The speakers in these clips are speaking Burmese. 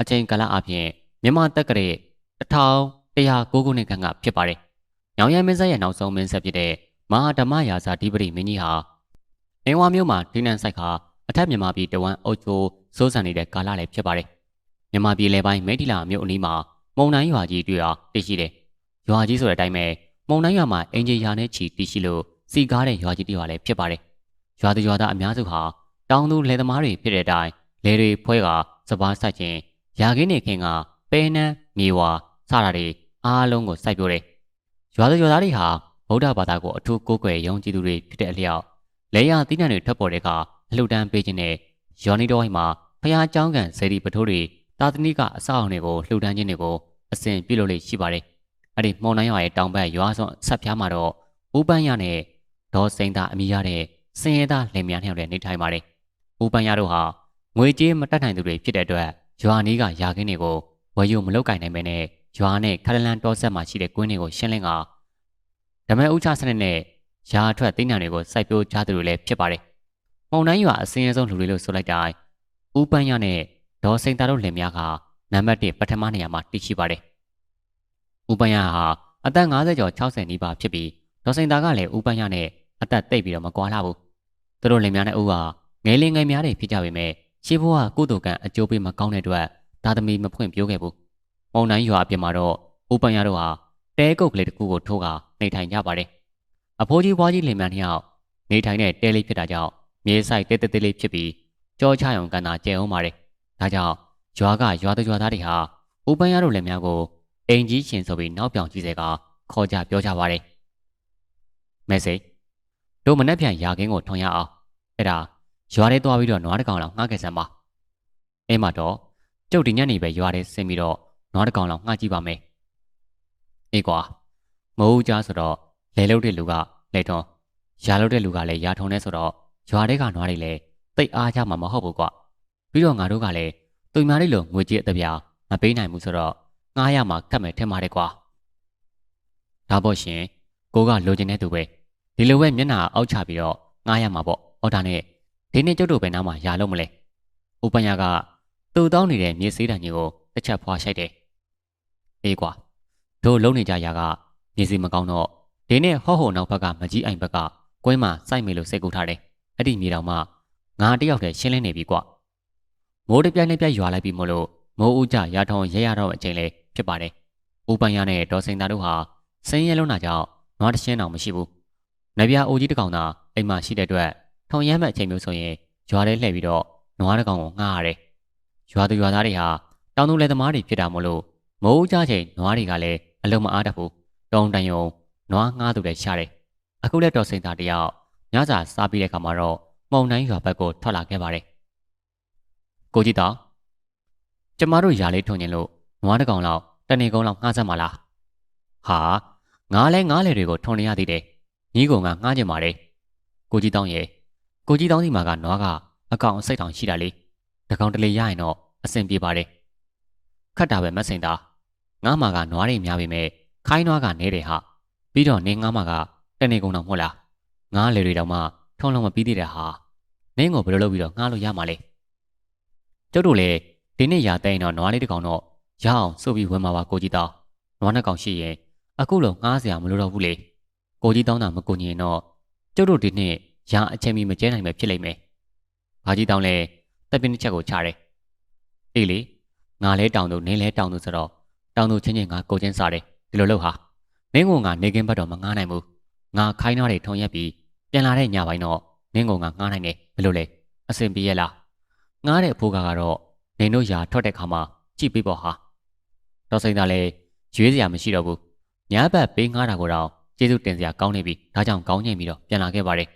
အချိန်ကာလအပြင်မြန်မာတက်ကရဲ့1109ခုနှစ်ခန့်ကဖြစ်ပါတယ်။ညောင်ရမင်းဆက်ရဲ့နောက်ဆုံးမင်းဆက်ဖြစ်တဲ့မဟာဓမ္မရာဇာဓိပတိမင်းကြီးဟာအင်းဝါမြို့မှာဒိနန်ဆိုင်ခါအထက်မြန်မာပြည်တဝမ်းအုပ်ချုပ်စိုးစံနေတဲ့ကာလလည်းဖြစ်ပါတယ်။မြန်မာပြည်လယ်ပိုင်းမိထီလာမြို့အနီးမှာမုံတိုင်းရွာကြီးတွေ့အောင်တည်ရှိတယ်။ရွာကြီးဆိုတဲ့အတိုင်းပဲမုံတိုင်းရွာမှာအင်ဂျင်ယာနဲ့ချီတည်ရှိလို့စီကားတဲ့ရွာကြီးတစ်ရွာလည်းဖြစ်ပါတယ်။ရွာသူရွာသားအများစုဟာတောင်သူလယ်သမားတွေဖြစ်တဲ့အတိုင်းလယ်တွေဖွဲကစပားစိုက်ခြင်း ရာခင်းနေခင်ကပဲနန်းမြေဝါစတာတွေအားလုံးကိုစိုက်ပျိုးတယ်။ရွာသူရွာသားတွေဟာဗုဒ္ဓဘာသာကိုအထူးကိုးကွယ်ယုံကြည်သူတွေဖြစ်တဲ့အလျောက်လေယာသီးနှံတွေထွက်ပေါ်တဲ့အခါအလှူဒန်းပေးခြင်းနဲ့ယော်နီတော်ဟိမှာဖျားเจ้าကန်စေတီပထိုးတွေတာသနိကအဆောက်အအုံတွေကိုလှူဒန်းခြင်းတွေကိုအစဉ်ပြုလုပ်လေ့ရှိပါတယ်။အဲ့ဒီမော်နိုင်ရွာရဲ့တောင်ဘက်ရွာစွန်ဆက်ဖျားမှာတော့ဦးပန်းရနဲ့ဒေါ်စိန်သားအမိရတဲ့စင်ရဲသားလင်မြန်းနှစ်ယောက်နဲ့နေထိုင်ပါတယ်။ဦးပန်းရတို့ဟာငွေကြေးမတတ်နိုင်သူတွေဖြစ်တဲ့အတွက် ရွာနီးကယာခင်းတွေကိုဝယ်ယူမလုပ်ကင်နိုင်ပဲနဲ့ရွာနဲ့ခလလန်တောဆက်မှာရှိတဲ့ကွင်းတွေကိုရှင်းလင်းကဓမဲဥချစနစ်နဲ့ရာအထွက်သိန်းညာတွေကိုစိုက်ပျိုးကြသူတွေလည်းဖြစ်ပါတယ်။မောင်တိုင်းရွာအစင်းအဆုံးလူတွေလို့ဆိုလိုက်တိုင်းဦးပန်းရနဲ့ဒေါ်စိန်သားတို့လင်များကနံပါတ်1ပထမနေရာမှာတည်ရှိပါတယ်။ဦးပန်းရဟာအသက်50ကျော်60နီးပါးဖြစ်ပြီးဒေါ်စိန်သားကလည်းဦးပန်းရနဲ့အသက်တိတ်ပြီးတော့မကွာလာဘူး။သူတို့လင်များနဲ့ဦးဟာငယ်လင်ငယ်များတွေဖြစ်ကြပေမဲ့ ရှေးဘဝကုသိုလ်ကံအကျိုးပေးမကောင်းတဲ့အတွက်ဒါသမီမဖွင့်ပြိုးခဲ့ဘူး။မောင်တိုင်းရွာအပြင်မှာတော့ဦးပန်းရတို့ဟာတဲကုတ်ကလေးတစ်ခုကိုထိုးကနေထိုင်ကြပါတယ်။အဖိုးကြီးဘွားကြီးလင်မြန်နှစ်ယောက်နေထိုင်တဲ့တဲလေးဖြစ်တာကြောင့်မြေဆိုင်တဲတဲတဲလေးဖြစ်ပြီးကြောချရုံကန်သာကျဲအောင်ပါတယ်။ဒါကြောင့်ရွာကရွာသူရွာသားတွေဟာဦးပန်းရတို့လည်းများကိုအိမ်ကြီးရှင်ဆိုပြီးနောက်ပြောင်ကြီးစေကခေါ်ကြပြောကြပါတယ်။မဲစိတို့မနှက်ပြန်ရာခင်းကိုထွန်ရအောင်။အဲ့ဒါ ရွာထဲသွားပြီးတော့နွားတကောင်လောက်ငှားခဲ့စမ်းပါ။အဲ့မှာတော့ကျုပ်ဒီညနေပဲရွာထဲဆင်းပြီးတော့နွားတကောင်လောက်ငှားကြည့်ပါမယ်။အေးကွာမဟုတ်ကြဆိုတော့လဲလုတ်တဲ့လူကလဲထုံးရာလုတ်တဲ့လူကလည်းရာထုံးနေဆိုတော့ရွာထဲကနွားတွေလည်းတိတ်အားကြမှာမဟုတ်ဘူးကွာပြီးတော့ငါတို့ကလည်းသူများလေးလိုငွေကြေးအတပြားမပေးနိုင်ဘူးဆိုတော့ငားရမှာကတ်မယ်ထင်ပါတယ်ကွာဒါပေါ့ရှင်ကိုကလိုချင်တဲ့သူပဲဒီလိုပဲမျက်နှာအောက်ချပြီးတော့ငားရမှာပေါ့အော်ဒါနဲ့ ဒီနေ့ကျုပ်တို့ပဲနားမှာရာလို့မလဲဥပညာကသူ့တောင်းနေတဲ့မြေစည်းတံကြီးကိုတစ်ချက်ဖွာရှိုက်တယ်အေးကွာတို့လုံနေကြရာကမြေစီမကောင်းတော့ဒီနေ့ဟော့ဟိုနောက်ဘက်ကမကြီးအိုင်ဘက်ကကွင်းမှာစိုက်မေလို့စိတ်ကူထားတယ်အဲ့ဒီမြေတောင်မှငါတယောက်တည်းရှင်းလင်းနေပြီကွမိုးတပြိုင်နဲ့ပြိုင်ရွာလိုက်ပြီမို့လို့မိုးဦးကြရာထောင်ရရတော့အချိန်လေးဖြစ်ပါတယ်ဦးပန်းရနဲ့ဒေါ်စိန်သားတို့ဟာစင်းရဲလုံးနာကြောင့်နွားတရှင်းတောင်မရှိဘူးနဗျာအိုကြီးတကောင်သာအိမ်မှာရှိတဲ့အတွက် ထုံရမ်းမဲ့အချိန်မျိုးဆိုရင်ရွာထဲလှည့်ပြီးတော့နွားတကောင်ကိုငှားရတယ်ရွာသူရွာသားတွေဟာတောင်သူလယ်သမားတွေဖြစ်တာမို့လို့မိုးဦးကြချိန်နွားတွေကလည်းအလုံးမအားတတ်ဘူးတုံတန်ယုံနွားငှားသူလည်းရှာတယ်အခုလက်တော်စိန်သားတယောက်ညစာစားပြီးတဲ့အခါမှာတော့မှုံတိုင်းရွာဘက်ကိုထွက်လာခဲ့ပါတယ်ကိုကြီးတော်ကျမတို့ယာလေးထုံရင်လို့နွားတကောင်လောက်တနေကုန်းလောက်ငှားစမ်းပါလားဟာငါလဲငါးလေတွေကိုထုံနေရသေးတယ်ညီကောင်ကငှားကြပါတယ်ကိုကြီးတောင်းရဲ့ ကိုကြီးတောင်းစီမှာကနွားကအကောင်အစိတ်တောင်ရှိတာလေတကောင်တလေရရင်တော့အဆင်ပြေပါတယ်ခတ်တာပဲမစိန်သားငါးမှာကနွားတွေများပေမဲ့ခိုင်းနွားကနဲတယ်ဟာပြီးတော့နေငါးမှာကတနေကုန်တော့မဟုတ်လားငါးလေတွေတောင်မှထုံလုံးမပြီးသေးတဲ့ဟာမင်းကိုဘယ်လိုလုပ်ပြီးတော့ငှားလို့ရမှာလဲကျုပ်တို့လည်းဒီနေ့ရာတဲ့ရင်တော့နွားလေးတစ်ကောင်တော့ရအောင်စုပ်ပြီးဝင်มาပါကိုကြီးတောင်းနွားနှစ်ကောင်ရှိရင်အခုလုံးငှားစရာမလိုတော့ဘူးလေကိုကြီးတောင်းတာမကိုညင်တော့ကျုပ်တို့ဒီနေ့ ရာအချိန်မီမကျဲနိုင်ပဲဖြစ်လိမ့်မယ်ဘာကြီးတောင်းလဲတပ်ပင်းတစ်ချက်ကိုချတယ်အေးလေငါလဲတောင်းသူနင်းလဲတောင်းသူဆိုတော့တောင်းသူချင်းချင်းငါကိုချင်းစားတယ်ဒီလိုလုပ်ဟာမင်းကောင်ကနေကင်းဘက်တော့မငားနိုင်ဘူးငါခိုင်းထားတဲ့ထုံရက်ပြီးပြန်လာတဲ့ညပိုင်းတော့မင်းကောင်ကငားနိုင်တယ်ဘယ်လိုလဲအဆင်ပြေရဲ့လားငားတဲ့အဖိုးကကတော့နေတို့ရာထွက်တဲ့ခါမှာကြည့်ပေးပေါ့ဟာတော်စိန်သားလည်းရွေးစရာမရှိတော့ဘူးညာဘက်ပေးငားတာကိုတော့ကျေးဇူးတင်စရာကောင်းနေပြီဒါကြောင့်ကောင်းညင်ပြီးတော့ပြန်လာခဲ့ပါတယ်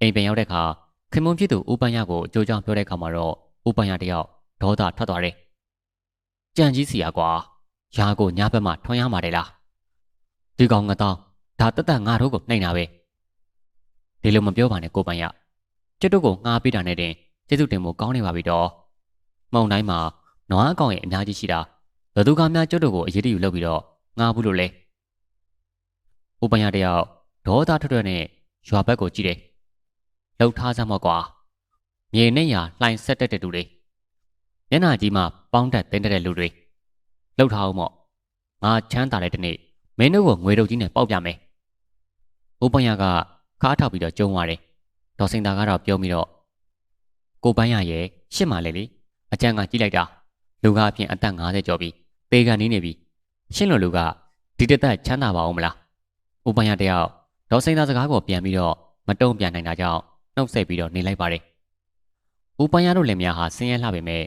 အိမ်ပြန်ရောက်တဲ့အခါခင်မွန်ဖြစ်သူဦးပန်းရကိုအကျိုးကြောင့်ပြောတဲ့အခါမှာတော့ဦးပန်းရတယောက်ဒေါသထွက်သွားတယ်ကြံကြီးစီရကွာရာကိုညာဘက်မှာထွန်ရမှာတယ်လားဒီကောင်ငတော့ဒါတသက်ငါတို့ကိုနှိမ်တာပဲဒီလိုမပြောပါနဲ့ကိုပန်ရကျွတ်တို့ကိုငှားပေးတာနဲ့တင်ကျေးဇူးတင်ဖို့ကောင်းနေပါပြီတော့မုံတိုင်းမှာနွားအကောင်ရဲ့အများကြီးရှိတာဘသူကများကျွတ်တို့ကိုအရေးတယူလုပ်ပြီးတော့ငှားဘူးလို့လဲဥပန်ရတယောက်ဒေါသထွက်ထွက်နဲ့ရွာဘက်ကိုကြည့်တယ် လှုပ်ထားစမ်းမော့ကွာမြေနဲ့ညာလှိုင်ဆက်တက်တဲ့တူတွေမျက်နှာကြီးမှပေါင်းတက်တင်းတဲ့လူတွေလှုပ်ထားအောင်မော့ငါချမ်းသာတဲ့တနေ့မင်းတို့ကိုငွေတုပ်ကြီးနဲ့ပေါက်ပြမယ်ဦးပညာကခါထောက်ပြီးတော့ကျုံသွားတယ်ဒေါ်စင်တာကတော့ပြောပြီးတော့ကိုပန်းရရဲ့ရှစ်မှလေလေအကြံကကြည့်လိုက်တာလူကအပြင်အသက်50ကျော်ပြီပေကန်နေနေပြီရှင်းလို့လူကဒီတသက်ချမ်းသာပါအောင်မလားဦးပညာတယောက်ဒေါ်စင်တာစကားကိုပြန်ပြီးတော့မတုံ့ပြန်နိုင်တာကြောင့် နှုတ်ဆက်ပြီးတော့နေလိုက်ပါတယ်ဦးပညာတို့လည်းများဟာဆင်းရဲလှပေမဲ့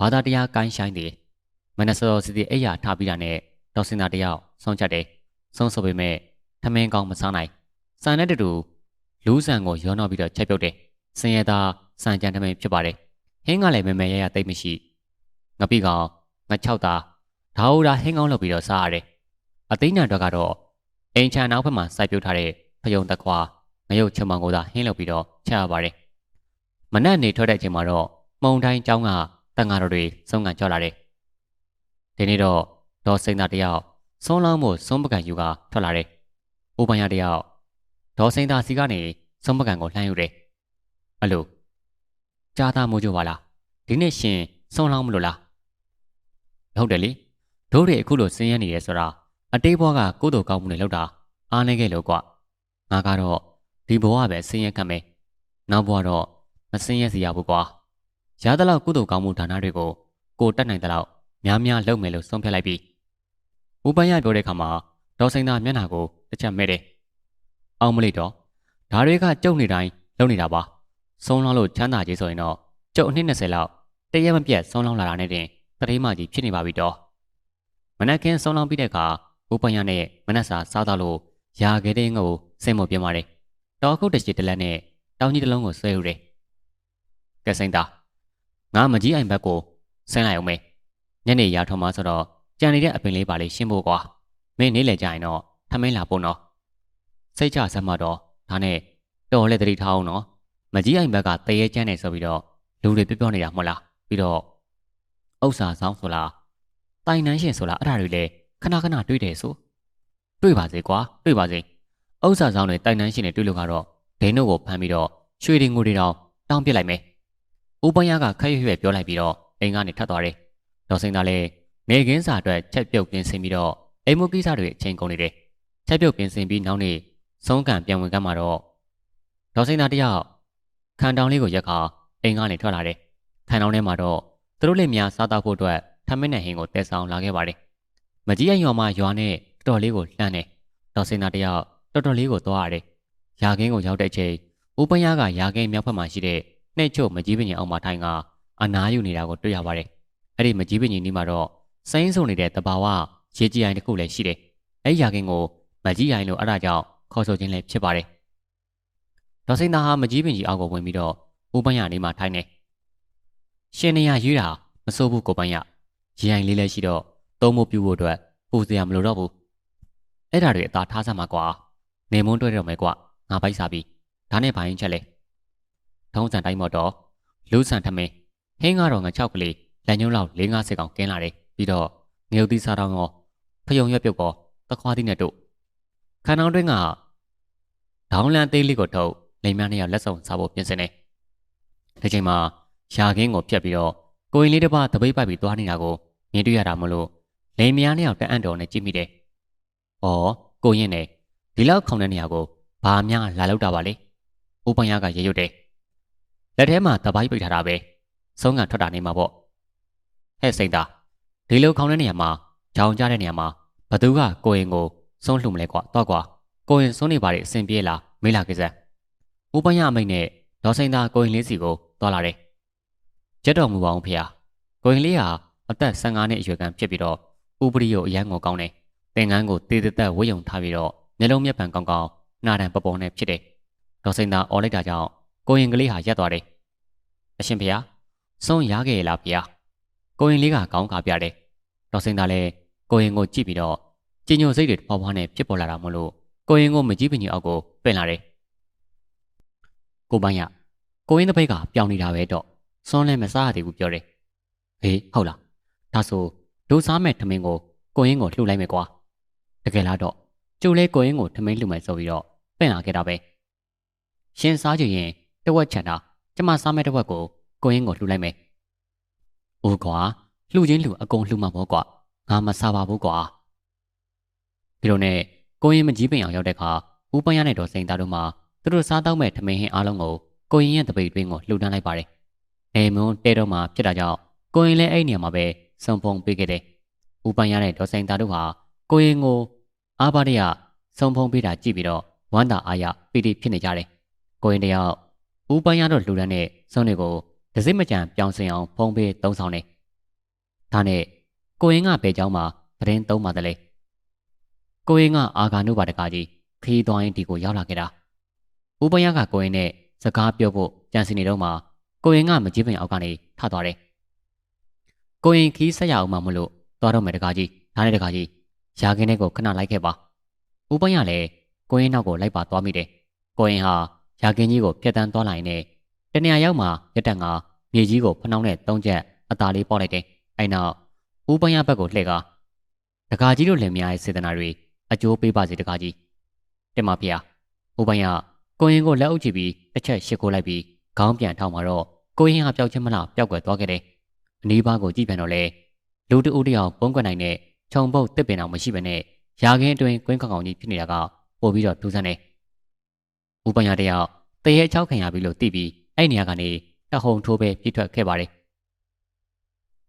ဘာသာတရားကိုင်းဆိုင်တယ်မနက်စောစီစီအိယာထားပြီးတာနဲ့ဒေါ်စင်တာတယောက်ဆုံးချက်တယ်ဆုံးဆိုပေမဲ့ထမင်းကောင်းမစားနိုင်စံနဲ့တူတူလူးဆန်ကိုရောနှောပြီးတော့ချက်ပြုတ်တယ်စင်ရသားစံကြံထမင်းဖြစ်ပါတယ်ဟင်းကလည်းမဲမဲရရတိတ်မရှိငပိကောင်ငချောက်သားဓာအိုရာဟင်းကောင်းလုပ်ပြီးတော့စားရတယ်အသိဉာဏ်တော့ကတော့အိမ်ချန်နောက်ဘက်မှာစိုက်ပြုတ်ထားတဲ့ဖယုံတခွာ ငရုတ်ချုံမောင်ကိုသာဟင်းလုပ်ပြီးတော့ချက်ရပါတယ်မနက်နေထွက်တဲ့အချိန်မှာတော့မှုံတိုင်းကျောင်းကတန်ဃာတော်တွေဆုံးကန်ကြောက်လာတယ်ဒီနေ့တော့ဒေါ်စိန်သာတယောက်ဆုံးလောင်းမှုဆုံးပကံယူကထွက်လာတယ်။ဦးပန်းရတယောက်ဒေါ်စိန်သာစီကနေဆုံးပကံကိုလှမ်းယူတယ်။အလိုကြားသားမိုးကြပါလား။ဒီနေ့ရှင်ဆုံးလောင်းမလို့လား။ဟုတ်တယ်လေ။တို့တွေအခုလိုဆင်းရဲနေရဲဆိုတာအတေးဘွားကကိုယ်တော်ကောင်းမှုနဲ့လောက်တာအားနေခဲ့လို့ကွ။ငါကတော့ ဒီဘဝပဲဆင်းရဲခံမယ်။နောက်ဘဝတော့မဆင်းရဲစီရဘူးကွာ။ရသလောက်ကုသိုလ်ကောင်းမှုဒါနတွေကိုကိုတက်နိုင်တဲ့လောက်များများလုပ်မယ်လို့ဆုံးဖြတ်လိုက်ပြီးဦးပန်းရပြောတဲ့အခါမှာဒေါ်စိန်သာမျက်နှာကိုတစ်ချက်မဲ့တယ်။အောင်မလေးတော့ဒါတွေကကြုံနေတိုင်းလုံနေတာပါ။ဆုံးလောင်းလို့ချမ်းသာကြီးဆိုရင်တော့ကျုပ်အနှစ်20လောက်တရက်မပြတ်ဆုံးလောင်းလာတာနဲ့တင်တတိမကြီးဖြစ်နေပါပြီတော့။မနက်ခင်းဆုံးလောင်းပြီးတဲ့အခါဦးပန်းရနဲ့မနက်စာစားတော့လို့ရာခဲတဲ့ငုံကိုစိတ်မပြင်းပါတယ်။ တော်ခုတ်တချီတလက်နဲ့တောင်းကြီးတစ်လုံးကိုဆွဲယူတယ်။ကဲစိန်သာငါမကြီးအိမ်ဘက်ကိုဆင်းလိုက်အောင်မေညနေရာထော်မှဆိုတော့ကြံနေတဲ့အပင်လေးပါလေးရှင်းဖို့ကွာမင်းနေလေကြရင်တော့ထမင်းလာပို့နော်စိတ်ချစမ်းမတော့ဒါနဲ့တော်လက်တတိထားအောင်နော်မကြီးအိမ်ဘက်ကတရေချမ်းနေဆိုပြီးတော့လူတွေပြောပြောနေတာမဟုတ်လားပြီးတော့ဥစ္စာဆောင်ဆိုလားတိုင်နှန်းရှင်ဆိုလားအဲ့ဒါတွေလေခဏခဏတွေ့တယ်ဆိုတွေ့ပါစေကွာတွေ့ပါစေ ဥစ္စာဆောင်တွေတိုင်နှန်းရှင်တွေတွေ့လို့ကတော့ဒိန်းတို့ကိုဖမ်းပြီးတော့ရွှေတွေငွေတွေတောင်တောင်းပစ်လိုက်မယ်ဦးပန်းရကခက်ရွရွပြောလိုက်ပြီးတော့အိမ်ကနေထပ်သွားတယ်ဒေါ်စိန်သားလည်းနေကင်းစာအတွက်ချက်ပြုတ်ပြင်ဆင်ပြီးတော့အိမ်မကိစ္စတွေအချိန်ကုန်နေတယ်။ချက်ပြုတ်ပြင်ဆင်ပြီးနောက်နေ့ဆုံးကန်ပြန်ဝင်ကမ်းမှာတော့ဒေါ်စိန်သားတယောက်ခံတောင်လေးကိုရက်ခါအိမ်ကနေထွက်လာတယ်။ခံတောင်ထဲမှာတော့သူတို့လေးများစားတောက်ဖို့အတွက်ထမင်းနဲ့ဟင်းကိုတဲဆောင်လာခဲ့ပါတယ်။မကြီးရရွာမှာရွာနဲ့တော်တော်လေးကိုလှမ်းတယ်။ဒေါ်စိန်သားတယောက် တော်တော်လေးကိုသွားရတယ်။ရာခင်းကိုရောက်တဲ့ချိန်ဦးပန်းရကရာခင်းမြောက်ဘက်မှာရှိတဲ့နှိမ့်ချုံမကြီးပင်အောင်မှာထိုင်ကအနားယူနေတာကိုတွေ့ရပါတယ်။အဲ့ဒီမကြီးပင်ကြီးနီးမှာတော့စိမ့်ဆုံနေတဲ့တဘာဝရေကြီးအိုင်တစ်ခုလည်းရှိတယ်။အဲ့ဒီရာခင်းကိုမကြီးအိုင်လို့အဲ့ဒါကြောင့်ခေါ်ဆိုခြင်းလည်းဖြစ်ပါတယ်။ဒေါ်စိန်သားဟာမကြီးပင်ကြီးအောက်ကိုဝင်ပြီးတော့ဦးပန်းရနေမှာထိုင်နေ။ရှင်နေရရွေးတာမစိုးဘူးကိုပန်းရ။ရေအိုင်လေးလည်းရှိတော့သုံးဖို့ပြုဖို့အတွက်ပူစရာမလိုတော့ဘူး။အဲ့ဒါတွေအသာထားစမ်းမှာကွာ။ နေမုန်းတွေ့တော့မယ်ကွာ။ငါပိုက်စားပြီ။ဒါနဲ့ဘာရင်ချက်လဲ။ထုံးစံတိုင်းမော်တော့လူဆန်ထမင်းဟင်းကတော့ငါ6ကလေးလက်ညှိုးလောက်၄50ကောင်ကင်းလာတယ်ပြီးတော့ငရုတ်သီးစားတောင်းရောဖယုံရွက်ပြုတ်ကောတခွားသီးနဲ့တို့ခန်းအောင်တွင်းကဒေါင်းလန်သေးလေးကိုထုတ်လိမ်မနှစ်ယောက်လက်ဆောင်စားဖို့ပြင်ဆင်နေဒီချိန်မှာရာခင်းကိုပြက်ပြီးတော့ကိုရင်လေးတစ်ပါးတပိတ်ပိုက်ပြီးသွားနေတာကိုမြင်တွေ့ရတာမလို့လိမ်မယားနှစ်ယောက်တအံ့တော်နဲ့ကြည့်မိတယ်။အော်ကိုရင်နဲ့ ဒီလောက်ခေါင်တဲ့နေရာကိုဘာများလာလောက်တာပါလေ။ဦးပန်းရကရေရွတ်တယ်။လက်ထဲမှာတပိုင်းပိတ်ထားတာပဲ။ဆုံးကထွက်တာနေမှာပေါ့။ဟဲ့စိန်သားဒီလိုခေါင်းတဲ့နေရာမှာဂျောင်ကြတဲ့နေရာမှာဘသူကကိုရင်ကိုစွန့်လှူမလဲကွာတော့ကွာကိုရင်စွန့်နေပါလေအဆင်ပြေလားမေးလာကိစ္စဦးပန်းရအမိတ်နဲ့ဒေါ်စိန်သာကိုရင်လေးစီကိုသွားလာတယ်ကျက်တော်မူပါအောင်ဖေဟာကိုရင်လေးဟာအသက်15နှစ်အရွယ်ကဖြစ်ပြီးတော့ဥပရိယအရန်ကိုကောင်းတယ်တင်ငန်းကိုတေးသက်ဝေးယုံထားပြီးတော့ မျက်လုံးမျက်ပံကောင်းကောင်းနှာတန်ပပေါ်နဲ့ဖြစ်တယ်ဒေါ်စိန်သာအော်လိုက်တာကြောင့်ကိုရင်ကလေးဟာရက်သွားတယ်အရှင်ဖေဟာစွန့်ရခဲ့ရလားဖေဟာကိုရင်လေးကကောင်းကားပြတယ်။ဒေါ်စင်သာလည်းကိုရင်ကိုကြည့်ပြီးတော့ကြင်ညိုစိတ်တွေဖွားဖွားနဲ့ဖြစ်ပေါ်လာတာမို့လို့ကိုရင်ကိုမကြည့်ပင်ကြီးအောက်ကိုပင်လာတယ်။ကိုပိုင်းရကိုရင်တစ်ပိတ်ကပြောင်းနေတာပဲတော့စွန်းလည်းမစားရသေးဘူးပြောတယ်။ဟေးဟုတ်လား။ဒါဆိုဒိုးစားမဲ့ထမင်းကိုကိုရင်ကိုလှူလိုက်မယ်ကွာ။တကယ်လားတော့ ကျုပ်လဲကိုရင်ကိုထမင်းလှူမယ်ဆိုပြီးတော့ပင်လာခဲ့တာပဲ။ရှင်စားကြရင်တဝက်ချန်တာကျမစားမဲ့တဝက်ကိုကိုရင်ကိုလှူလိုက်မယ်။ဥအိုးကွာလှူချင်းလှူအကုန်လှူမှာပေါ့ကွာငါမစားပါဘူးကွာဒီလိုနဲ့ကိုရင်မကြီးပင်အောင်ရောက်တဲ့အခါဦးပန်းရနဲ့တော်စိန်သားတို့မှသူတို့စားတော့မဲ့ထမင်းဟင်းအားလုံးကိုကိုရင်ရဲ့တပိတ်တွင်းကိုလှူဒန်းလိုက်ပါတယ်နေမွန်းတဲတော့မှဖြစ်တာကြောင့်ကိုရင်လည်းအဲ့နေရာမှာပဲစုံဖုံပေးခဲ့တယ်ဦးပန်းရနဲ့တော်စိန်သားတို့ဟာကိုရင်ကို အာဘတဲ့ကဆုံဖုံပေးတာကြည့်ပြီးတော့ဝမ်းသာအားရပီတိဖြစ်နေကြတယ်။ကိုရင်တယောက်ဦးပိုင်းရတော့လူတန်းနဲ့စုံတွေကိုဒစိမကြံပြောင်းစင်အောင်ဖုံးပေးသုံးဆောင်နေ။ဒါနဲ့ကိုရင်ကဘယ်ကြောင်းမှသတင်းသုံးပါတလဲ။ကိုရင်ကအာဂါနုပါတကားကြီးခီးသွိုင်းဒီကိုရောက်လာခဲ့တာ။ဦးပိုင်းရကကိုရင်နဲ့စကားပြောဖို့ကြံစည်နေတော့မှကိုရင်ကမကြည့်ပင်အောက်ကနေထသွားတယ်။ကိုရင်ခီးဆက်ရအောင်မှမလို့သွားတော့မယ်တကားကြီး။ဒါနဲ့တကားကြီး ရာခင်းထဲကိုခဏလိုက်ခဲ့ပါဦးပန်းရလည်းကိုရင်နောက်ကိုလိုက်ပါသွားမိတယ်ကိုရင်ဟာရာခင်းကြီးကိုဖျက်တမ်းသွားလိုက်နဲ့တနေရာရောက်မှရက်တက်ကမြေကြီးကိုဖနှောင်းနဲ့သုံးချက်အသာလေးပေါက်လိုက်တယ်အဲ့နောက်ဦးပန်းရဘက်ကိုလှည့်ကားတကာကြီးတို့လင်မယားရဲ့စေတနာတွေအကျိုးပေးပါစေတကာကြီးတင်ပါဗျာဦးပန်းရကိုရင်ကိုလက်အုပ်ချပြီးတစ်ချက်ရှစ်ကိုလိုက်ပြီးခေါင်းပြန်ထောက်มาတော့ကိုရင်ဟာပျောက်ချင်းမလားပျောက်ကွယ်သွားခဲ့တယ်အနီးပါးကိုကြည့်ပြန်တော့လေလူတဦးတယောက်ပုံကွက်နိုင်တဲ့ ခြုံပုတ်တစ်ပင်အောင်မရှိဘဲနဲ့ရာခင်းအတွင်းကွင်းကောက်ကောင်ကြီးဖြစ်နေတာကပို့ပြီးတော့ထူးဆန်းတယ်ဦးပန်းရတယောက်တရေချောက်ခံရပြီလို့သိပြီးအဲ့နေရာကနေတဟုန်ထိုးပဲပြစ်ထွက်ခဲ့ပါတယ်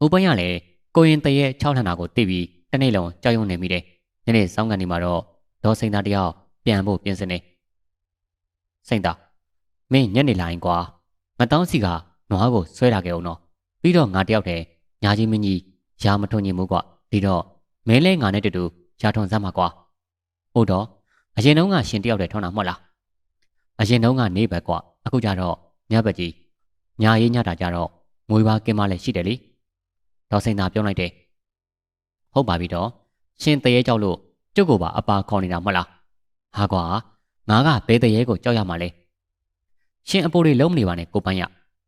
ဦးပန်းရလည်းကိုရင်တရေချောက်ထန်တာကိုသိပြီးတနေ့လုံးကြောက်ရွံ့နေမိတယ်ညနေစောင်းကန်ဒီမှာတော့ဒေါ်စိန်သားတယောက်ပြန်ဖို့ပြင်စင်နေစိန်သားမင်းညနေလာရင်ကွာငတောင်းစီကနွားကိုဆွဲလာခဲ့အောင်နော်ပြီးတော့ငါတယောက်တည်းညာကြီးမင်းကြီးရာမထွန်ညင်မှုကွာဒီတော့ မဲလဲငါနဲ့တူတူရာထွန်စမ်းမှာကွာဟုတ်တော့အရင်တုန်းကရှင်တယောက်တည်းထွန်တာမဟုတ်လားအရင်တုန်းကနေပဲကွာအခုကျတော့ညဘက်ကြီးညာရေးညတာကြတော့ငွေပါကင်းမလည်းရှိတယ်လေဒေါ်စိန်သားပြောလိုက်တယ်ဟုတ်ပါပြီတော့ရှင်တရေကြောက်လို့ကျုပ်ကိုပါအပါခေါ်နေတာမဟုတ်လားဟာကွာငါကဘယ်တရေကိုကြောက်ရမှာလဲရှင်အပိုးတွေလုံးမနေပါနဲ့ကိုပန်းရ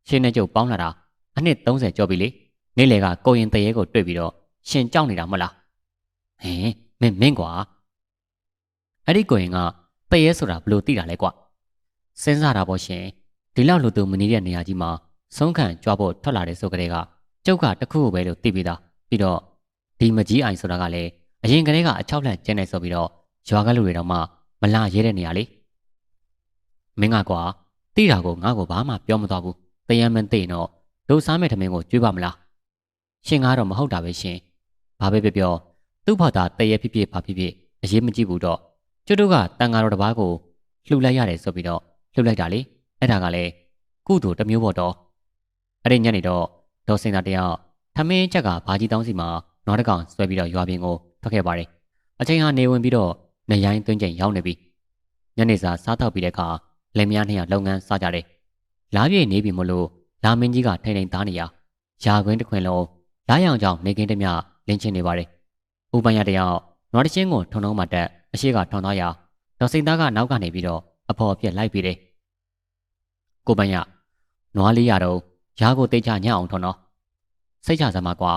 ရှင်နဲ့ကျုပ်ပေါင်းလာတာအနှစ်30ကျော်ပြီလေနေ့လေကကိုရင်တရေကိုတွေ့ပြီးတော့ရှင်ကြောက်နေတာမဟုတ်လား ဟင်မင်းမင်းကွာအဲ့ဒီကိုရင်ကတရေဆိုတာဘလို့သိတာလဲကွာစဉ်းစားတာပေါ့ရှင်ဒီလောက်လူသူမနေတဲ့နေရာကြီးမှာဆုံးခံကြွားဖို့ထွက်လာတဲ့ဆိုကြတဲ့ကကျုပ်ကတခုပဲလို့သိပြီးသားပြီးတော့ဒီမကြီးအိုင်ဆိုတာကလည်းအရင်ကတည်းကအချောက်လှန့်ကျင်းနေဆိုပြီးတော့ရွာကလူတွေတော့မှမလာရဲတဲ့နေရာလေမင်းကကွာတိတာကိုငါ့ကိုဘာမှပြောမသွားဘူးတယံမင်းသိရင်တော့ဒုစားမဲ့ထမင်းကိုကြွေးပါမလားရှင်ကတော့မဟုတ်တာပဲရှင်ဘာပဲပြောပြော သူ့ဘာသာတရေဖြစ်ဖြစ်ဘာဖြစ်ဖြစ်အရေးမကြည့်ဘူးတော့ကျွတ်တို့ကတန်ဃာတော်တစ်ပါးကိုလှူလိုက်ရတယ်ဆိုပြီးတော့လှူလိုက်တာလေအဲ့ဒါကလည်းကုသိုလ်တစ်မျိုးပေါ့တော့အဲ့ဒီညနေတော့ဒေါ်စင်တာတယောက်ထမင်းချက်ကဘာကြီးတောင်းစီမှာနွားတကောင်ဆွဲပြီးတော့ရွာပြင်ကိုထွက်ခဲ့ပါတယ်အချိန်ဟာနေဝင်ပြီးတော့နေရိုင်းသွင်းချိန်ရောက်နေပြီညနေစာစားတော့ပြီးတဲ့အခါလင်မယားနှစ်ယောက်လုပ်ငန်းစားကြတယ်လားပြေနေပြီမလို့လာမင်းကြီးကထိန်ထိန်သားနေရရာခွင်းတစ်ခွင်လုံးလာရောင်ကြောင်နေကင်းတမျှလင်းချင်းနေပါတယ် ဥပန်ရတယောက်နွားတချင်းကိုထုံထုံမှတက်အရှိကထောင်သွားရဒေါ်စိန်သားကနောက်ကနေပြီးတော့အဖော်ပြက်လိုက်ပြီးတယ်ကိုပန်ရနွားလေးရတော့ရာကိုတိတ်ချညအောင်ထုံတော့စိတ်ချစမ်းပါကွာ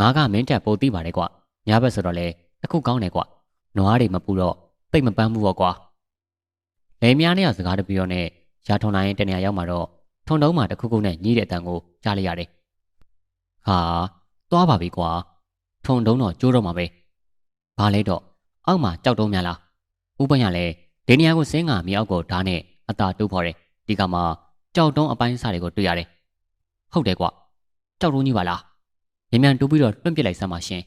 ငါကမင်းတက်ပိုသိပါတယ်ကွာညဘက်ဆိုတော့လေတခုကောင်းတယ်ကွာနွားတွေမပူတော့တိတ်မပန်းဘူးပေါ့ကွာလေမြားနဲ့စကားတပြောနဲ့ရာထုံနိုင်တနေရာရောက်မှာတော့ထုံတုံးမှာတခုခုနဲ့ညီးတဲ့အတန်ကိုကြားလိုက်ရတယ်ဟာသွားပါပြီကွာ ထုံတုံးတော့ကျိုးတော့မှာပဲဘာလဲတော့အောက်မှာကြောက်တုံးများလားဥပညာလဲဒီနေရာကိုစင်းကမြေအောက်ကိုဓာတ်နဲ့အသာတူးဖော်တယ်ဒီကမှာကြောက်တုံးအပိုင်းစားတွေကိုတွေ့ရတယ်ဟုတ်တယ်ကွာကြောက်တုံးကြီးပါလားမြန်မြန်တူးပြီးတော့လွှင့်ပစ်လိုက်စမ်းပါရှင်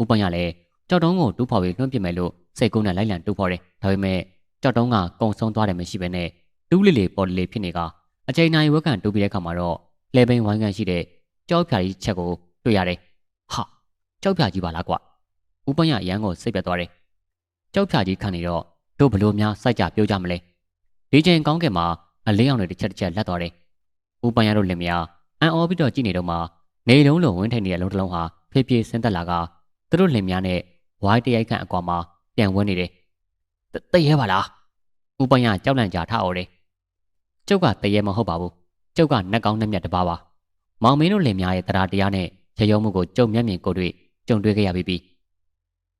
ဥပညာလဲကြောက်တုံးကိုတူးဖော်ပြီးလွှင့်ပစ်မယ်လို့စိတ်ကူးနဲ့လိုက်လံတူးဖော်တယ်ဒါပေမဲ့ကြောက်တုံးကကုံဆုံးသွားတယ်မရှိဘဲနဲ့တူးလေးလေးပေါ်လေးလေးဖြစ်နေကအချိန်နိုင်ဝက်ကန်တူးပြီးတဲ့အခါမှာတော့လေပိန်ဝိုင်းကန်ရှိတဲ့ကြောက်ဖြာကြီးချက်ကိုတွေ့ရတယ်ဟာ ကြောက်ဖြာကြီးပါလားကွာဥပညာရန်ကိုစိတ်ပြတ်သွားတယ်ကြောက်ဖြာကြီးခံနေတော့တို့ဘလို့များစိုက်ကြပြောကြမလဲဒီချိန်ကောင်းကင်မှာအလေးအောင်တွေတစ်ချက်တစ်ချက်လက်သွားတယ်ဥပညာတို့လင်မယားအန်အော်ပြီးတော့ကြည့်နေတော့မှနေလုံးလုံးဝင်းထိုင်နေတဲ့လုံးတစ်လုံးဟာဖြည်းဖြည်းဆင်းသက်လာကသူတို့လင်မယားနဲ့ဝိုင်းတရိုက်ခန့်အကွာမှာပြန်ဝန်းနေတယ်တရဲပါလားဥပညာကြောက်လန့်ကြထအော်တယ်ကျုပ်ကတရဲမဟုတ်ပါဘူးကျုပ်ကနှက်ကောင်းနှက်မြတ်တပါးပါမောင်မင်းတို့လင်မယားရဲ့တရားတရားနဲ့ရရုံမှုကိုကြုံမျက်မြင်ကိုတွေ့ ကြုံတွေ့ခဲ့ရပြီးပြီ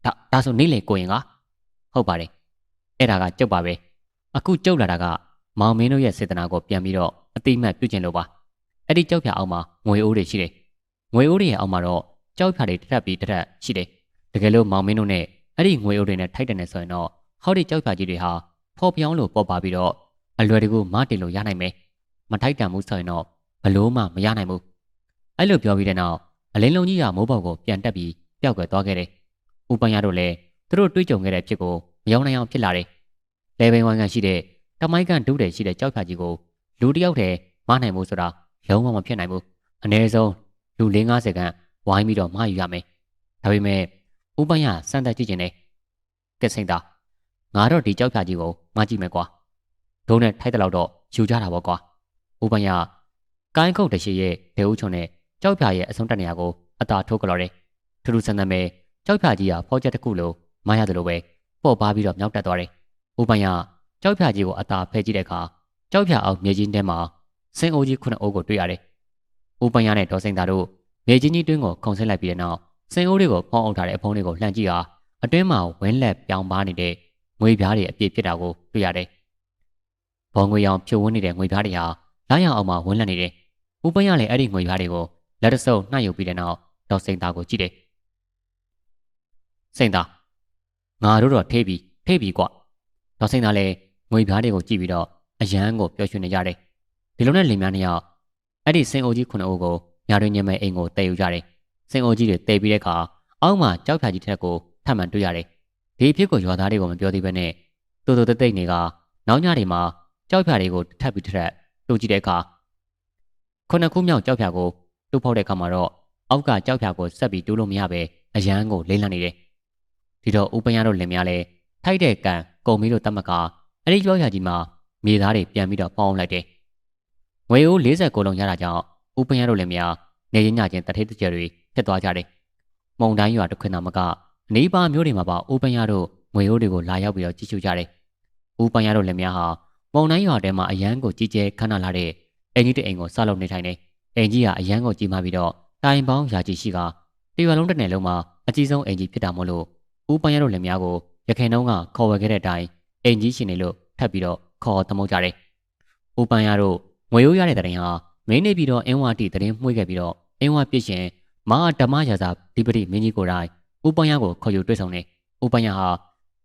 ဒါဒါဆိုနေလေကိုရင်ကဟုတ်ပါတယ်အဲ့ဒါကကျုပ်ပါပဲအခုကျုပ်လာတာကမောင်မင်းတို့ရဲ့စေတနာကိုပြန်ပြီးတော့အတိမတ်ပြုကျင်လို့ပါအဲ့ဒီကြောက်ဖြာအောင်မှာငွေအိုးတွေရှိတယ်ငွေအိုးတွေရဲ့အောက်မှာတော့ကြောက်ဖြာတွေတစ်ထပ်ပြီးတစ်ထပ်ရှိတယ်တကယ်လို့မောင်မင်းတို့နဲ့အဲ့ဒီငွေအိုးတွေနဲ့ထိုက်တယ်နဲ့ဆိုရင်တော့ဟောဒီကြောက်ဖြာကြီးတွေဟာဖော်ပြောင်းလို့ပေါ်ပါပြီးတော့အလွယ်တကူမတင်လို့ရနိုင်မယ်မထိုက်တန်ဘူးဆိုရင်တော့ဘလို့မှမရနိုင်ဘူးအဲ့လိုပြောပြီးတဲ့နောက်အလင်းလုံးကြီးကမိုးပေါက်ကိုပြန်တက်ပြီး ပျောက်ကွယ်သွားခဲ့တယ်ဥပန်ရတို့လည်းသူတို့တွေးကြုံခဲ့တဲ့ဖြစ်ကိုမယောင်းနိုင်အောင်ဖြစ်လာတယ်လေဘိန်ဝိုင်းကရှိတဲ့တမိုင်းကန်ဒုတယ်ရှိတဲ့ကြောက်ဖြာကြီးကိုလူတစ်ယောက်တည်းမနိုင်ဘူးဆိုတာလုံးဝမဖြစ်နိုင်ဘူးအနည်းဆုံးလူ50ခန့်ဝိုင်းပြီးတော့မယူရမယ်ဒါပေမဲ့ဥပန်ရစမ်းသပ်ကြည့်ခြင်းနဲ့ကက်စိန်တာငါတော့ဒီကြောက်ဖြာကြီးကိုမကြည့်မယ်ကွာဒုံးနဲ့ထိုက်တဲ့လောက်တော့ယူကြတာပေါ့ကွာဥပန်ရကိုင်းခုတ်တရှိရဲ့ဒေဦးချုံနဲ့ကြောက်ဖြာရဲ့အဆုံးတက်နေရာကိုအသာထိုးကြလော်တယ် ထူးထူးဆန်းဆန်းပဲကြောက်ဖြာကြီးကဖောက်ချက်တစ်ခုလိုမရတယ်လို့ပဲပေါ့ပါပြီးတော့မြောက်တက်သွားတယ်ဥပန်ရကြောက်ဖြာကြီးကိုအသာဖဲကြည့်တဲ့အခါကြောက်ဖြာအောင်မြေကြီးထဲမှာစင်အိုကြီးခုနှစ်အိုးကိုတွေ့ရတယ်ဥပန်ရနဲ့ဒေါ်စိန်သာတို့မြေကြီးကြီးတွင်းကိုခုန်ဆင်းလိုက်ပြီးတဲ့နောက်စင်အိုးတွေကိုဖောင်းအောင်ထားတဲ့အဖုံးတွေကိုလှမ်းကြည့်ဟာအတွင်းမှာဝင်းလက်ပြောင်းပါနေတဲ့ငွေပြားတွေအပြည့်ဖြစ်တာကိုတွေ့ရတယ်။ဘောင်ငွေရောင်ဖြိုဝန်းနေတဲ့ငွေပြားတွေဟာလာရအောင်မှဝန်းလက်နေတယ်။ဥပန်းရလည်းအဲ့ဒီငွေပြားတွေကိုလက်တဆုပ်နှိုက်ယူပြီးတဲ့နောက်ဒေါ်စိန်သားကိုကြည့်တယ်။ စိန်သားငါတို့တော့ထေးပြီထေးပြီကွ။ဒေါ်စိန်သားလည်းငွေပြားတွေကိုကြည့်ပြီးတော့အရန်ကိုပျော်ရွှင်နေကြတယ်။ဒီလိုနဲ့လင်မယားနှစ်ယောက်အဲ့ဒီစင်အိုကြီးခုနှစ်အိုးကိုညာတွင်ညမဲအိမ်ကိုတည်ယူကြတယ်။စင်အိုကြီးတွေတည်ပြီးတဲ့အခါအောက်မှာကြောက်ဖြာကြီးထက်ကိုထပ်မံတွေ့ရတယ်။ဒီအဖြစ်ကိုရွာသားတွေကိုမပြောသေးဘဲနဲ့တူတူတိတ်တိတ်နေကနောက်ညတွေမှာကြောက်ဖြာတွေကိုထပ်ပြီးထပ်တူကြည့်တဲ့အခါခုနှစ်ခုမြောက်ကြောက်ဖြာကိုတူဖောက်တဲ့အခါမှာတော့အောက်ကကြောက်ဖြာကိုဆက်ပြီးတူးလို့မရပဲအရန်ကိုလိမ့်လန့်နေတယ်။ ဒီတော့ဥပညာတို့လင်မယားလဲထိုက်တဲ့ကံကုံမီတို့တတ်မကအဲ့ဒီကြောက်ဖြာကြီးမှာမြေသားတွေပြန်ပြီးတော့ပေါင်းလိုက်တယ်။ငွေအိုး40လုံးရတာကြောင့်ဥပညာတို့လင်မယားနေရညချင်းတထေးတကြတွေဖြစ်သွားကြတယ်။မုံတိုင်းရွာတစ်ခွင်သာမကအနီးပါမျိုးတွေမှာပါဥပညာတို့ငွေအိုးတွေကိုလာရောက်ပြီးတော့ကြည့်ရှုကြတယ်။ဥပညာတို့လင်မယားဟာမုံတိုင်းရွာထဲမှာအရန်ကိုကြီးကျယ်ခမ်းနားလာတဲ့အင်ကြီးတအိမ်ကိုဆောက်လုပ်နေထိုင်နေ။အင်ကြီးကအရန်ကိုကြီးမားပြီးတော့တိုင်ပေါင်းရာကြီးရှိကတရွာလုံးတစ်နယ်လုံးမှာအကြီးဆုံးအင်ကြီးဖြစ်တာမို့လို့ ဥပညာတို့လင်မယားကိုရခိုင်နှုံးကခေါ်ဝယ်ခဲ့တဲ့အတိုင်းအင်ကြီးရှင်နေလို့ထပ်ပြီးတော့ခေါ်သမုတ်ကြတယ်။ဥပညာတို့ငွေရိုးရတဲ့တရင်ဟာမင်းနေပြီးတော့အင်းဝတီတရင်မှုှေ့ခဲ့ပြီးတော့အင်းဝပြစ်ရှင်မဟာဓမ္မရာဇာဒီပတိမင်းကြီးကိုယ်တိုင်ဥပညာကိုခေါ်ယူတွေ့ဆုံနေဥပညာဟာ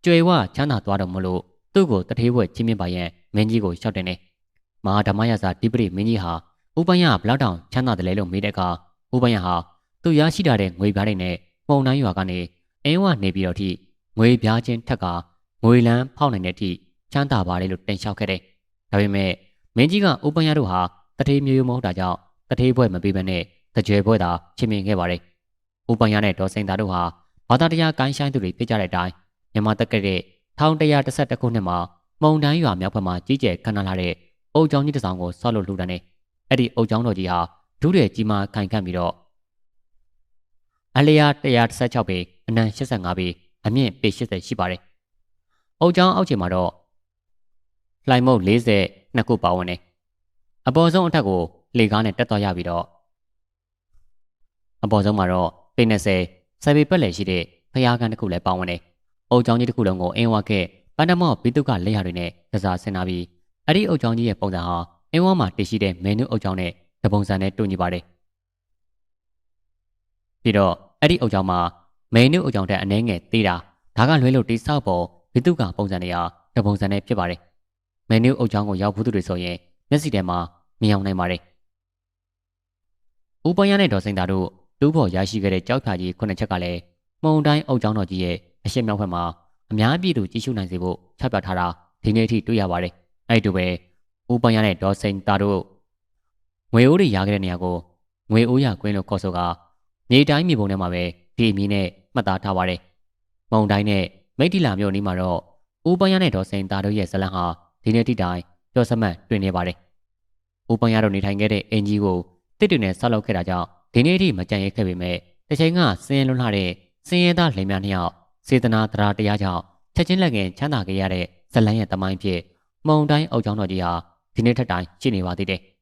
ကျွေဝချမ်းသာသွားတော့မလို့သူ့ကိုတထေးဘွက်ချင်းမြင့်ပါရဲ့မင်းကြီးကိုရှောက်တယ်နေမဟာဓမ္မရာဇာဒီပတိမင်းကြီးဟာဥပညာဘလောက်တောင်ချမ်းသာတယ်လဲလို့မေးတဲ့အခါဥပညာဟာသူရရှိထားတဲ့ငွေပြားတွေနဲ့ပုံတိုင်းရွာကနေ အင်းဝနေပြီးတော့ထိငွေပြားချင်းထက်ကငွေလန်းဖောက်နိုင်တဲ့အထိချမ်းသာပါတယ်လို့တင်လျှောက်ခဲ့တယ်ဒါပေမဲ့မင်းကြီးကဥပညာတို့ဟာတထေးမျိုးမဟုတ်တာကြောင့်တထေးဘွဲ့မပေးဘဲနဲ့တကြွယ်ဘွဲ့သာချင်းမြင်ခဲ့ပါတယ်ဥပညာနဲ့ဒေါ်စိန်သားတို့ဟာဘာသာတရားကိုင်းဆိုင်သူတွေဖြစ်ကြတဲ့အတိုင်းမြန်မာတက္ကတဲ့1112ခုနှစ်မှာမုံတိုင်းရွာမြောက်ဘက်မှာကြီးကျယ်ခမ်းနားလာတဲ့အုပ်ချောင်းကြီးတစ်ဆောင်ကိုဆောက်လုပ်လှူဒါန်းနေအဲ့ဒီအုပ်ချောင်းတော်ကြီးဟာဒုတဲ့ကြီးမားခိုင်ခန့်ပြီးတော့အလျာ116ပေ အနံ85ပေအမြင့်ပေ80ရှိပါတယ်။အုပ်ချောင်းအောက်ခြေမှာတော့လှိုင်မုတ်40နှစ်ခုပါဝင်တယ်။အပေါ်ဆုံးအထက်ကိုလေကားနဲ့တက်သွားရပြီးတော့အပေါ်ဆုံးမှာတော့ပေ20ဆယ်ပေပက်လည်ရှိတဲ့ဖျားကန်တစ်ခုလည်းပါဝင်တယ်။အုပ်ချောင်းကြီးတစ်ခုလုံးကိုအင်းဝါခဲ့ပန္ဒမော့ဘီတုကလက်ရတွေနဲ့ကစားဆင်နာပြီးအဲ့ဒီအုပ်ချောင်းကြီးရဲ့ပုံစံဟာအင်းဝါမှာတည်ရှိတဲ့မင်းနုအုပ်ချောင်းနဲ့တပုံစံနဲ့တူညီပါတယ်။ပြီးတော့အဲ့ဒီအုပ်ချောင်းမှာ မင်းနုအုပ်ချောင်းတဲ့အနှဲငယ်သေးတာဒါကလွဲလို့တိဆောက်ပေါ်ဘီတုကပုံစံတွေဟာတပုံစံနဲ့ဖြစ်ပါတယ်။မင်းနုအုပ်ချောင်းကိုရောက်ဘူးသူတွေဆိုရင်မျက်စိထဲမှာမြင်အောင်နိုင်ပါတယ်။ဦးပန်းရနဲ့ဒေါ်စိန်တာတို့တူးဖို့ရရှိခဲ့တဲ့ကြောက်ဖြာကြီးခုနှစ်ချက်ကလည်းမုံတိုင်းအုပ်ချောင်းတော်ကြီးရဲ့အရှိမြောက်ဘက်မှာအများပြည်သူကြည့်ရှုနိုင်စေဖို့ချပြထားတာဒီနေ့အထိတွေ့ရပါတယ်။အဲ့ဒီလိုပဲဦးပန်းရနဲ့ဒေါ်စိန်တာတို့ငွေအိုးတွေရခဲ့တဲ့နေရာကိုငွေအိုးရကွင်းလို့ခေါ်ဆိုကမြေတိုင်းမြေပုံထဲမှာပဲ ဒီအမည်နဲ့မှတ်သားထားပါတယ်။မုံတိုင်းနဲ့မိတ်တီလာမြို့နီးမှာတော့ဦးပန်းရနဲ့ဒေါ်စိန်တာတို့ရဲ့ဇလံဟာဒီနေ့တိတိုင်ပြောစမှတ်တွင်နေပါတယ်။ဦးပန်းရတို့နေထိုင်ခဲ့တဲ့အင်ဂျီကိုတစ်တူနဲ့ဆောက်လုပ်ခဲ့တာကြောင့်ဒီနေ့အထိမကြံရဲခဲ့ပေမဲ့တစ်ချိန်ကစင်းရဲလွန်းလာတဲ့စင်းရဲသားလင်များနှစ်ယောက်စေတနာတရားတရားကြောင့်ချက်ချင်းလက်ငယ်ချမ်းသာခဲ့ရတဲ့ဇလန်းရဲ့တမိုင်းဖြစ်မုံတိုင်းအုပ်ချောင်းတော်ကြီးဟာဒီနေ့ထက်တိုင်ရှိနေပါသေးတယ်။